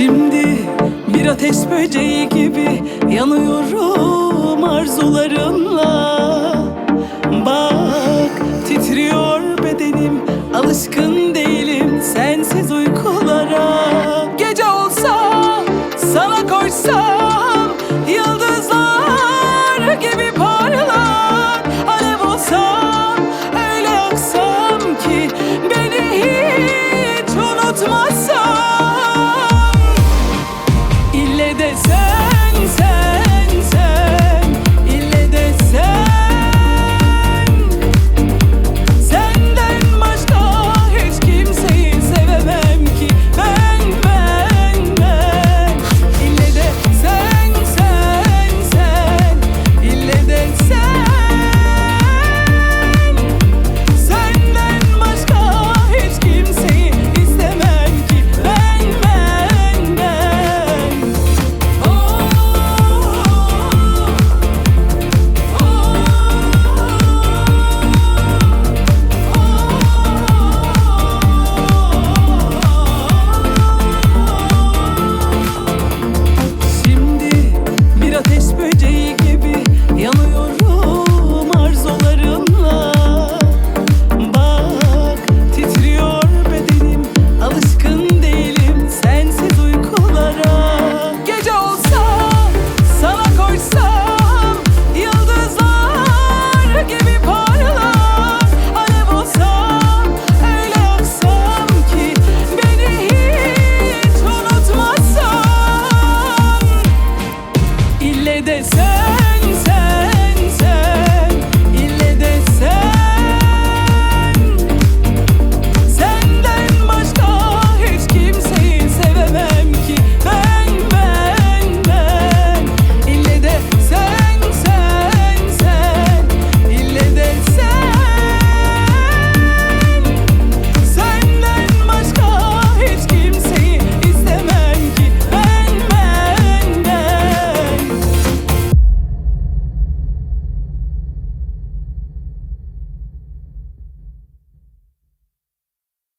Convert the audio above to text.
Şimdi bir ateş böceği gibi yanıyorum arzularınla. Bak titriyor bedenim alışkın değilim sensiz uykulara. Gece olsa sana koşsam yıldızlar gibi